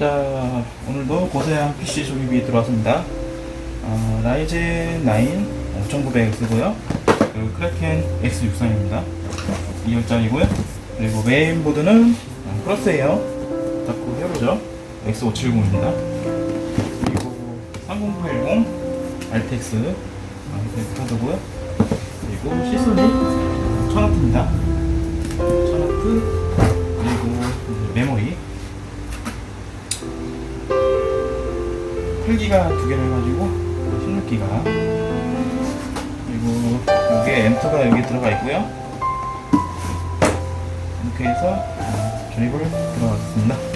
자, 오늘도 고사양 PC 조립이 들어왔습니다. 어, 라이젠 9 5900 쓰고요. 그리고 크래켄 X63입니다. 2열짜리고요. 그리고 메인보드는 어, 플러스에요. 자꾸 헤어죠 X570입니다. 그리고 30910 RTX 카드고요. 그리고 시소니 1000W입니다. 1000W 그리고 메모리 8기가 두 개를 해가지고 16기가. 그리고 이게 M2가 여기 들어가 있고요. 이렇게 해서 어, 조립을 들어갔습니다